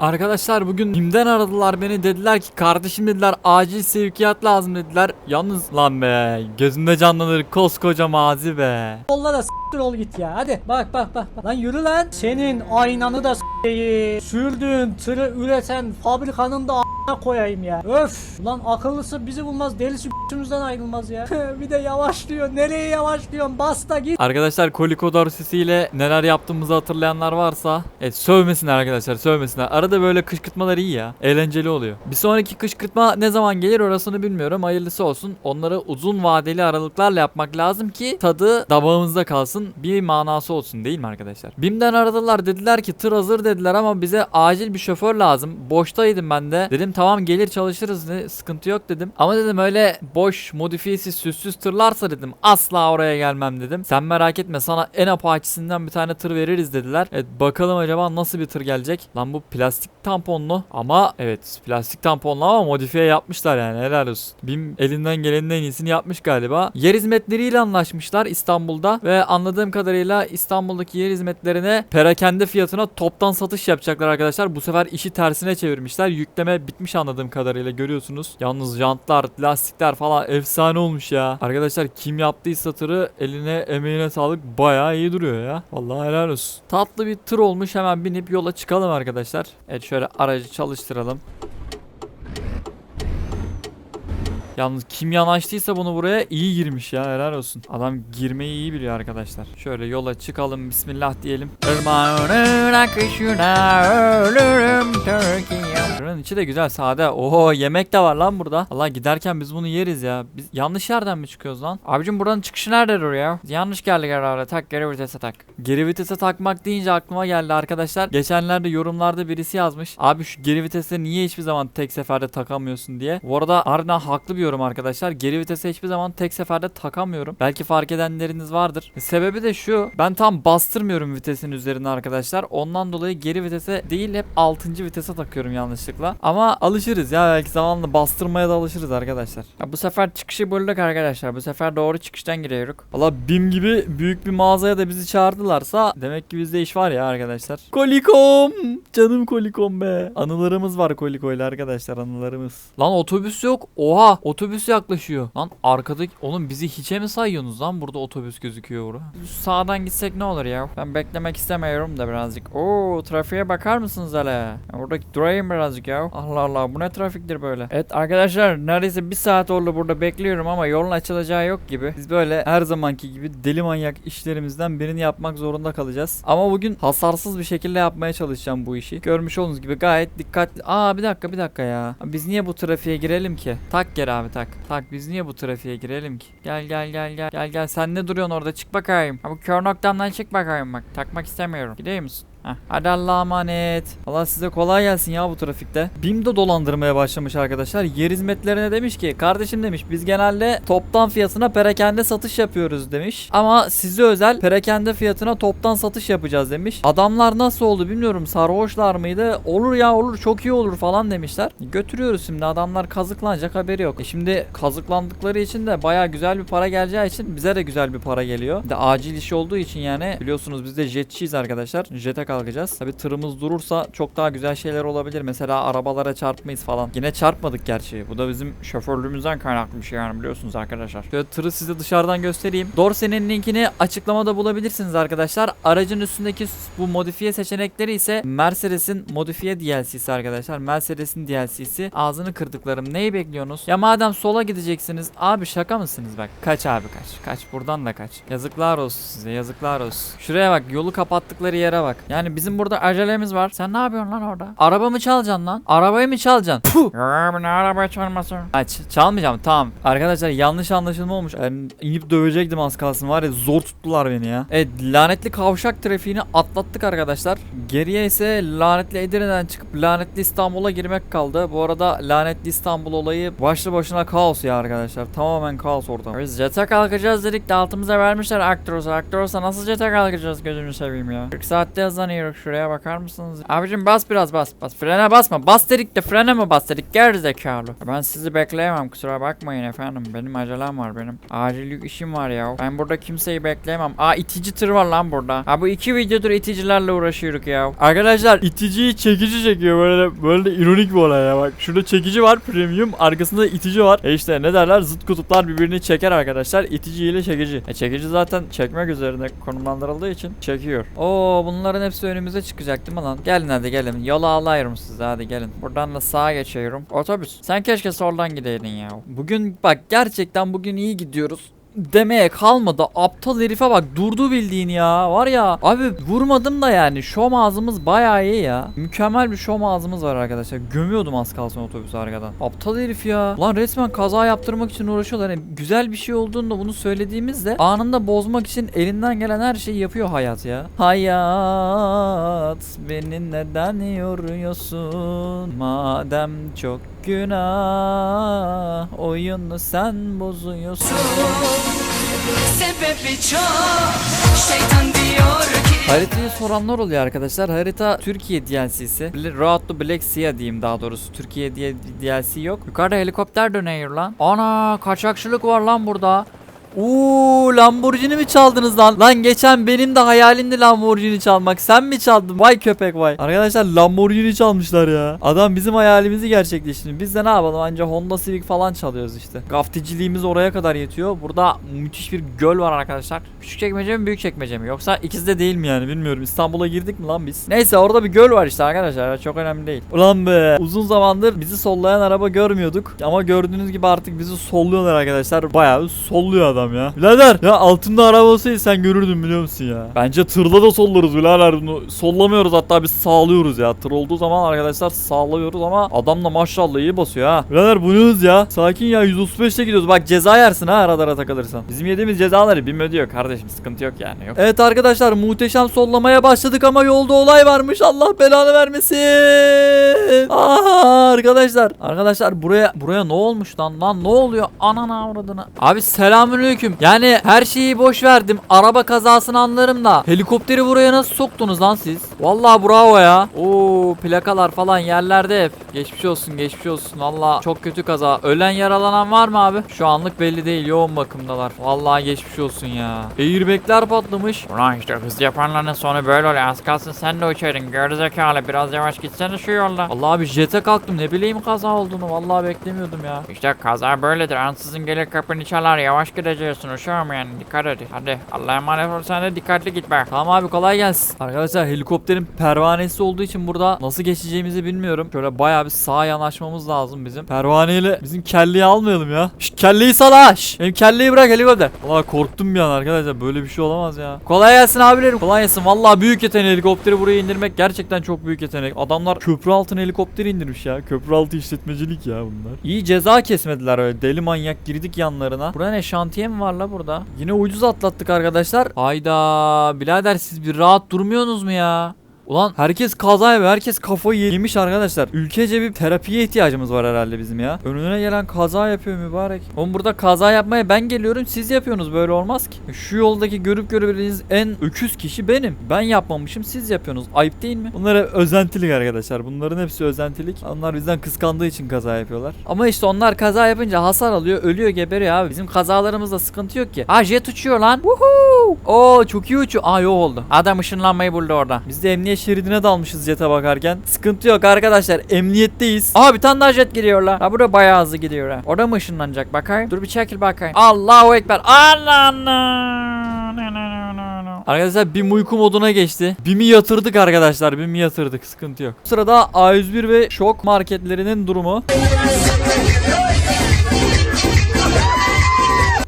Arkadaşlar bugün kimden aradılar beni dediler ki kardeşim dediler acil sevkiyat lazım dediler. Yalnız lan be gözümde canlanır koskoca mazi be. Yollara s**tir ol git ya. Hadi bak bak bak. bak. Lan yürü lan. Senin aynanı da s**eyim. Sürdüğün tırı üreten fabrikanın da a**ına koyayım ya. Öf. Lan akıllısı bizi bulmaz. Delisi b***ümüzden ayrılmaz ya. bir de yavaşlıyor. Nereye yavaşlıyorsun? Bas da git. Arkadaşlar Koliko dorsisiyle neler yaptığımızı hatırlayanlar varsa evet, sövmesinler arkadaşlar sövmesinler. Arada böyle kışkırtmalar iyi ya. Eğlenceli oluyor. Bir sonraki kışkırtma ne zaman gelir orasını bilmiyorum. Hayırlısı olsun. Onları uzun vadeli aralıklarla yapmak lazım ki tadı damağımızda kalsın. Bir manası olsun değil mi arkadaşlar? BİM'den aradılar dediler ki tır hazır dediler ama bize acil bir şoför lazım. Boştaydım ben de. Dedim tamam gelir çalışırız ne sıkıntı yok dedim. Ama dedim öyle boş modifiyesiz süssüz tırlarsa dedim asla oraya gelmem dedim. Sen merak etme sana en apaçisinden bir tane tır veririz dediler. Evet bakalım acaba nasıl bir tır gelecek. Lan bu plastik tamponlu ama evet plastik tamponlu ama modifiye yapmışlar yani helal olsun. BİM elinden gelenin en iyisini yapmış galiba. Yer hizmetleriyle anlaşmışlar İstanbul'da ve anladığım kadarıyla İstanbul'daki yer hizmetlerine perakende fiyatına toptan satış yapacaklar arkadaşlar. Bu sefer işi tersine çevirmişler. Yükleme bitmiş anladığım kadarıyla görüyorsunuz. Yalnız jantlar, lastikler falan efsane olmuş ya. Arkadaşlar kim yaptıysa tırı eline emeğine sağlık bayağı iyi duruyor ya. Vallahi helal olsun. Tatlı bir tır olmuş hemen binip yola çıkalım arkadaşlar. Evet şöyle aracı çalıştıralım. Yalnız kim yanaştıysa bunu buraya iyi girmiş ya helal olsun. Adam girmeyi iyi biliyor arkadaşlar. Şöyle yola çıkalım bismillah diyelim. Irmağının akışına ölürüm Türkiye. Buranın içi de güzel sade. Oho yemek de var lan burada. Allah giderken biz bunu yeriz ya. Biz yanlış yerden mi çıkıyoruz lan? Abicim buranın çıkışı nerede duruyor? Yanlış geldik herhalde. Tak geri vitese tak. Geri vitese takmak deyince aklıma geldi arkadaşlar. Geçenlerde yorumlarda birisi yazmış. Abi şu geri vitese niye hiçbir zaman tek seferde takamıyorsun diye. Bu arada harbiden haklı bir yorum arkadaşlar. Geri vitese hiçbir zaman tek seferde takamıyorum. Belki fark edenleriniz vardır. Sebebi de şu. Ben tam bastırmıyorum vitesin üzerine arkadaşlar. Ondan dolayı geri vitese değil hep 6. vitese takıyorum yanlışlıkla. Ama alışırız ya belki zamanla bastırmaya da alışırız arkadaşlar. Ya bu sefer çıkışı bulduk arkadaşlar. Bu sefer doğru çıkıştan giriyoruz. Valla BİM gibi büyük bir mağazaya da bizi çağırdılarsa demek ki bizde iş var ya arkadaşlar. Kolikom! Canım Kolikom be. Anılarımız var Koliko ile arkadaşlar anılarımız. Lan otobüs yok. Oha otobüs yaklaşıyor. Lan arkadaki oğlum bizi hiçe mi sayıyorsunuz lan burada otobüs gözüküyor burada. Sağdan gitsek ne olur ya? Ben beklemek istemiyorum da birazcık. Oo trafiğe bakar mısınız hele? Ya Burada durayım birazcık ya. Allah Allah bu ne trafiktir böyle? Evet arkadaşlar neredeyse bir saat oldu burada bekliyorum ama yolun açılacağı yok gibi. Biz böyle her zamanki gibi deli manyak işlerimizden birini yapmak zorunda kalacağız. Ama bugün hasarsız bir şekilde yapmaya çalışacağım bu işi. Görmüş olduğunuz gibi gayet dikkatli. Aa bir dakika bir dakika ya. Biz niye bu trafiğe girelim ki? Tak geri abi tak. Tak biz niye bu trafiğe girelim ki? Gel gel gel gel. Gel gel sen ne duruyorsun orada çık bakayım. Ha, bu kör noktamdan çık bakayım bak. Takmak istemiyorum. Gideyim misin? Heh. Hadi Allah'a emanet. Allah size kolay gelsin ya bu trafikte. BİM de dolandırmaya başlamış arkadaşlar. Yer hizmetlerine demiş ki kardeşim demiş biz genelde toptan fiyatına perakende satış yapıyoruz demiş. Ama size özel perakende fiyatına toptan satış yapacağız demiş. Adamlar nasıl oldu bilmiyorum sarhoşlar mıydı? Olur ya olur çok iyi olur falan demişler. Götürüyoruz şimdi adamlar kazıklanacak haberi yok. E şimdi kazıklandıkları için de baya güzel bir para geleceği için bize de güzel bir para geliyor. Bir de acil iş olduğu için yani biliyorsunuz biz de jetçiyiz arkadaşlar. Jete kalkacağız. Tabi tırımız durursa çok daha güzel şeyler olabilir. Mesela arabalara çarpmayız falan. Yine çarpmadık gerçi. Bu da bizim şoförlüğümüzden kaynaklı bir şey yani biliyorsunuz arkadaşlar. Şöyle tırı size dışarıdan göstereyim. Dorse'nin linkini açıklamada bulabilirsiniz arkadaşlar. Aracın üstündeki bu modifiye seçenekleri ise Mercedes'in modifiye DLC'si arkadaşlar. Mercedes'in DLC'si. Ağzını kırdıklarım. Neyi bekliyorsunuz? Ya madem sola gideceksiniz. Abi şaka mısınız bak. Kaç abi kaç. Kaç buradan da kaç. Yazıklar olsun size yazıklar olsun. Şuraya bak yolu kapattıkları yere bak. Yani bizim burada acelemiz var. Sen ne yapıyorsun lan orada? Araba mı çalacaksın lan? Arabayı mı çalacaksın? Puh! Ne araba çalması? Aç. Çalmayacağım tamam. Arkadaşlar yanlış anlaşılma olmuş. Yani inip dövecektim az kalsın var ya zor tuttular beni ya. Evet lanetli kavşak trafiğini atlattık arkadaşlar. Geriye ise lanetli Edirne'den çıkıp lanetli İstanbul'a girmek kaldı. Bu arada lanetli İstanbul olayı başlı başına kaos ya arkadaşlar. Tamamen kaos orada. Biz jete kalkacağız dedik de altımıza vermişler Aktros'a. Aktros'a nasıl jete kalkacağız gözünü seveyim ya. 40 saatte yazan hızlanıyoruz şuraya bakar mısınız? Abicim bas biraz bas bas. Frene basma. Bas dedik de frene mi bas dedik? Gerizekalı. Ben sizi bekleyemem kusura bakmayın efendim. Benim acelem var benim. Acil işim var ya. Ben burada kimseyi bekleyemem. Aa itici tır var lan burada. Ha bu iki videodur iticilerle uğraşıyoruz ya. Arkadaşlar iticiyi çekici çekiyor böyle böyle de ironik bir olay ya bak. Şurada çekici var premium arkasında itici var. E işte ne derler zıt kutuplar birbirini çeker arkadaşlar. İtici ile çekici. E çekici zaten çekmek üzerine konumlandırıldığı için çekiyor. Oo bunların hepsi önümüze çıkacak değil mi lan? Gelin hadi gelin. Yola alıyorum sizi hadi gelin. Buradan da sağa geçiyorum. Otobüs. Sen keşke soldan gideydin ya. Bugün bak gerçekten bugün iyi gidiyoruz demeye kalmadı. Aptal herife bak durdu bildiğin ya. Var ya abi vurmadım da yani şom ağzımız bayağı iyi ya. Mükemmel bir şom ağzımız var arkadaşlar. Gömüyordum az kalsın otobüsü arkadan. Aptal herif ya. Lan resmen kaza yaptırmak için uğraşıyorlar. Yani güzel bir şey olduğunda bunu söylediğimizde anında bozmak için elinden gelen her şeyi yapıyor hayat ya. Hayat beni neden yoruyorsun madem çok günah oyunu sen bozuyorsun. Sebebi çok Şeytan diyor ki Haritayı soranlar oluyor arkadaşlar. Harita Türkiye DLC'si. Road to Black Sea diyeyim daha doğrusu. Türkiye diye DLC yok. Yukarıda helikopter dönüyor lan. Ana kaçakçılık var lan burada. Uuu Lamborghini mi çaldınız lan? Lan geçen benim de hayalimdi Lamborghini çalmak. Sen mi çaldın? Vay köpek vay. Arkadaşlar Lamborghini çalmışlar ya. Adam bizim hayalimizi gerçekleştirdi. Biz de ne yapalım? Anca Honda Civic falan çalıyoruz işte. Gafticiliğimiz oraya kadar yetiyor. Burada müthiş bir göl var arkadaşlar. Küçük çekmece mi büyük çekmece mi? Yoksa ikisi de değil mi yani bilmiyorum. İstanbul'a girdik mi lan biz? Neyse orada bir göl var işte arkadaşlar. Çok önemli değil. Ulan be uzun zamandır bizi sollayan araba görmüyorduk. Ama gördüğünüz gibi artık bizi solluyorlar arkadaşlar. Bayağı solluyor adam ya. Birader ya altında araba olsaydı sen görürdün biliyor musun ya? Bence tırla da sollarız birader bunu. Sollamıyoruz hatta biz sağlıyoruz ya. Tır olduğu zaman arkadaşlar sağlıyoruz ama adam da maşallah iyi basıyor ha. Birader bu ne hız ya? Sakin ya 135'te gidiyoruz. Bak ceza yersin ha arada takılırsan. Bizim yediğimiz cezaları bilmedi yok kardeşim sıkıntı yok yani. Yok. Evet arkadaşlar muhteşem sollamaya başladık ama yolda olay varmış. Allah belanı vermesin. Aa, arkadaşlar. Arkadaşlar buraya buraya ne olmuş lan? Lan ne oluyor? Anana avradını. Abi selamünaleyküm. Yani her şeyi boş verdim. Araba kazasını anlarım da. Helikopteri buraya nasıl soktunuz lan siz? Vallahi bravo ya. Oo plakalar falan yerlerde hep. Geçmiş olsun geçmiş olsun. Valla çok kötü kaza. Ölen yaralanan var mı abi? Şu anlık belli değil. Yoğun bakımdalar. Vallahi geçmiş olsun ya. Airbag'ler patlamış. Ulan işte hız yapanların sonu böyle oluyor. Az kalsın sen de uçardın. Gerizekalı biraz yavaş gitsene şu yolda. Allah abi jete kalktım. Ne bileyim kaza olduğunu. Vallahi beklemiyordum ya. İşte kaza böyledir. Ansızın gelir kapını çalar. Yavaş gideceksin uçağım yani. Dikkat et. Hadi Allah'a emanet ol sen de dikkatli git bak. Tamam abi kolay gelsin. Arkadaşlar helikopterin pervanesi olduğu için burada nasıl geçeceğimizi bilmiyorum. Şöyle bayağı bir sağa yanaşmamız lazım bizim. Pervaneyle bizim kelleyi almayalım ya. Şş, kelleyi sal ha. Şş, kelleyi bırak helikopter. Valla korktum bir an arkadaşlar böyle bir şey olamaz ya. Kolay gelsin abilerim. Kolay gelsin. Valla büyük yetenek helikopteri buraya indirmek gerçekten çok büyük yetenek. Adamlar köprü altına helikopteri indirmiş ya. Köprü altı işletmecilik ya bunlar. İyi ceza kesmediler öyle. Deli manyak girdik yanlarına. Burada ne şantiye mi var la burada? Yine ucuz atlattık arkadaşlar. Hayda birader siz bir rahat durmuyorsunuz mu ya? Ulan herkes kaza yapıyor. Herkes kafayı yemiş arkadaşlar. Ülkece bir terapiye ihtiyacımız var herhalde bizim ya. Önüne gelen kaza yapıyor mübarek. Oğlum burada kaza yapmaya ben geliyorum. Siz yapıyorsunuz. Böyle olmaz ki. Şu yoldaki görüp görebileceğiniz en öküz kişi benim. Ben yapmamışım. Siz yapıyorsunuz. Ayıp değil mi? Bunlar hep özentilik arkadaşlar. Bunların hepsi özentilik. Onlar bizden kıskandığı için kaza yapıyorlar. Ama işte onlar kaza yapınca hasar alıyor. Ölüyor geberiyor abi. Bizim kazalarımızda sıkıntı yok ki. Ha jet uçuyor lan. Woohoo. Oo çok iyi uçuyor. Aa yok oldu. Adam ışınlanmayı buldu orada. Biz de emniyet şeridine dalmışız jete bakarken. Sıkıntı yok arkadaşlar. Emniyetteyiz. Aa bir tane daha jet gidiyor lan. Ha burada bayağı hızlı gidiyor ha. Orada mı ışınlanacak bakayım? Dur bir çekil bakayım. Allahu ekber. Allah Arkadaşlar BİM uyku moduna geçti. BİM'i yatırdık arkadaşlar. BİM'i yatırdık. Sıkıntı yok. Bu sırada A101 ve Şok marketlerinin durumu.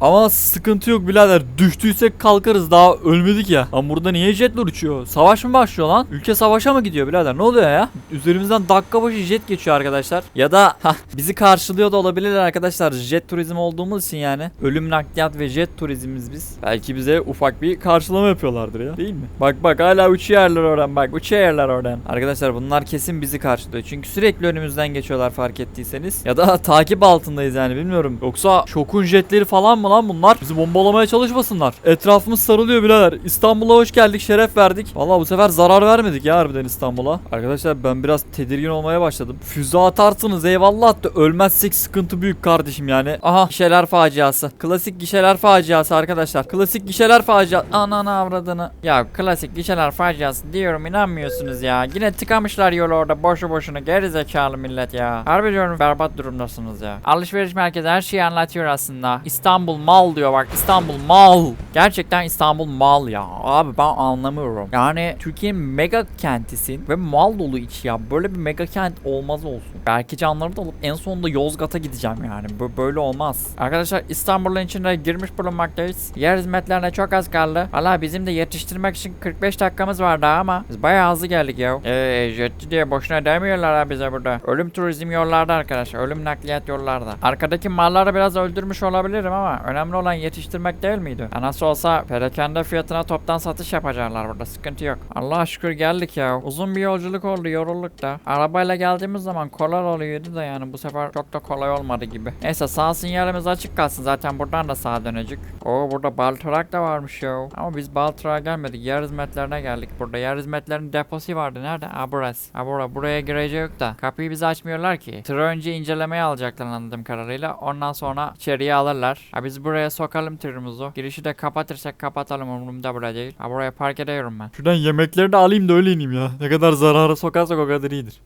Ama sıkıntı yok birader. Düştüysek kalkarız daha ölmedik ya. Ama burada niye jetler uçuyor? Savaş mı başlıyor lan? Ülke savaşa mı gidiyor birader? Ne oluyor ya? Üzerimizden dakika başı jet geçiyor arkadaşlar. Ya da hah, bizi karşılıyor da olabilirler arkadaşlar. Jet turizm olduğumuz için yani. Ölüm nakliyat ve jet turizmiz biz. Belki bize ufak bir karşılama yapıyorlardır ya. Değil mi? Bak bak hala uçuyor yerler oradan bak. Uçuyor yerler oradan. Arkadaşlar bunlar kesin bizi karşılıyor. Çünkü sürekli önümüzden geçiyorlar fark ettiyseniz. Ya da takip altındayız yani bilmiyorum. Yoksa şokun jetleri falan mı mı lan bunlar? Bizi bombalamaya çalışmasınlar. Etrafımız sarılıyor birader. İstanbul'a hoş geldik, şeref verdik. Vallahi bu sefer zarar vermedik ya harbiden İstanbul'a. Arkadaşlar ben biraz tedirgin olmaya başladım. Füze atarsınız eyvallah da ölmezsek sıkıntı büyük kardeşim yani. Aha gişeler faciası. Klasik gişeler faciası arkadaşlar. Klasik gişeler faciası. Ananı avradını. Ya klasik gişeler faciası diyorum inanmıyorsunuz ya. Yine tıkamışlar yolu orada boşu boşuna geri zekalı millet ya. Harbi diyorum berbat durumdasınız ya. Alışveriş merkezi her şeyi anlatıyor aslında. İstanbul mal diyor bak İstanbul mal. Gerçekten İstanbul mal ya. Abi ben anlamıyorum. Yani Türkiye'nin mega kentisin ve mal dolu iç ya. Böyle bir mega kent olmaz olsun. Belki canlarımı da alıp en sonunda Yozgat'a gideceğim yani. Bö- böyle olmaz. Arkadaşlar İstanbul'un içine girmiş bulunmaktayız. Yer hizmetlerine çok az kaldı. Valla bizim de yetiştirmek için 45 dakikamız var daha ama biz bayağı hızlı geldik ya. Eee jetçi diye boşuna demiyorlar ha bize burada. Ölüm turizm yollarda arkadaşlar. Ölüm nakliyat yollarda. Arkadaki malları biraz öldürmüş olabilirim ama önemli olan yetiştirmek değil miydi? Ya nasıl olsa perakende fiyatına toptan satış yapacaklar burada. Sıkıntı yok. Allah'a şükür geldik ya. Uzun bir yolculuk oldu yorulduk da. Arabayla geldiğimiz zaman kolay oluyordu da yani bu sefer çok da kolay olmadı gibi. Neyse sağ sinyalimiz açık kalsın zaten buradan da sağa dönecek. Oo burada Baltırak da varmış ya. Ama biz Baltırak'a gelmedik. Yer hizmetlerine geldik burada. Yer hizmetlerinin deposu vardı. Nerede? Ha burası. Ha bura. Buraya gireceği yok da. Kapıyı bize açmıyorlar ki. Tırı önce incelemeye alacaklar anladığım kadarıyla. Ondan sonra içeriye alırlar. Ha biz buraya sokalım tırımızı. Girişi de kapatırsak kapatalım umurumda burada değil. Ha buraya park ediyorum ben. Şuradan yemekleri de alayım da öyle ineyim ya. Ne kadar zarara sokarsak o kadar iyidir.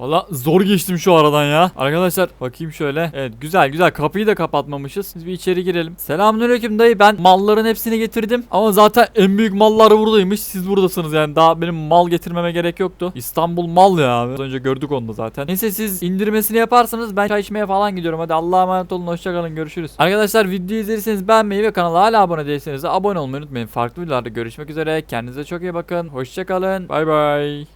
Valla zor geçtim şu aradan ya. Arkadaşlar bakayım şöyle. Evet güzel güzel kapıyı da kapatmamışız. Biz bir içeri girelim. Selamünaleyküm dayı ben malların hepsini getirdim. Ama zaten en büyük mallar buradaymış. Siz buradasınız yani daha benim mal getirmeme gerek yoktu. İstanbul mal ya abi. Az önce gördük onu da zaten. Neyse siz indirmesini yaparsanız ben çay içmeye falan gidiyorum. Hadi Allah'a emanet olun hoşçakalın görüşürüz. Arkadaşlar videoyu izlediyseniz beğenmeyi ve kanala hala abone değilseniz de abone olmayı unutmayın. Farklı videolarda görüşmek üzere. Kendinize çok iyi bakın. Hoşçakalın. Bay bay.